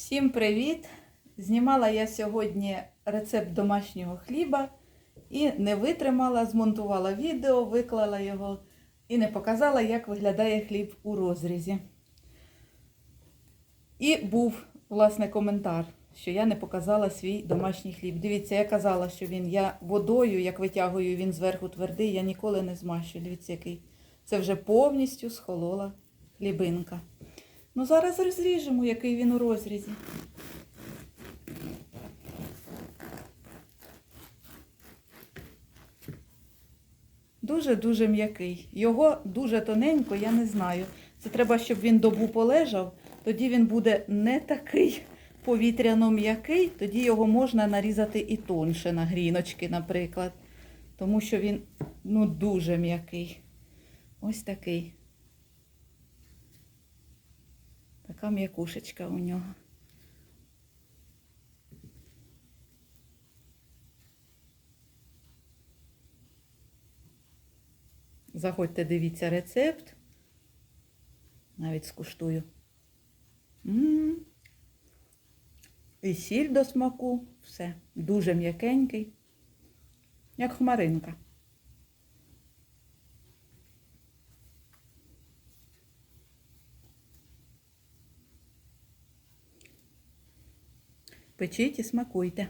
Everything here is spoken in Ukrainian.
Всім привіт! Знімала я сьогодні рецепт домашнього хліба і не витримала, змонтувала відео, виклала його і не показала, як виглядає хліб у розрізі. І був, власне, коментар, що я не показала свій домашній хліб. Дивіться, я казала, що він я водою, як витягую, він зверху твердий, я ніколи не змащую. Дивіться, який. Це вже повністю схолола хлібинка. Ну, зараз розріжемо, який він у розрізі. Дуже-дуже м'який. Його дуже тоненько, я не знаю. Це треба, щоб він добу полежав, тоді він буде не такий повітряно м'який, тоді його можна нарізати і тонше на гріночки, наприклад. Тому що він ну, дуже м'який. Ось такий. Така м'якушечка у нього. Заходьте, дивіться рецепт. Навіть скуштую. М. І сіль до смаку, все. Дуже м'якенький, як хмаринка. Печіть і смакуйте.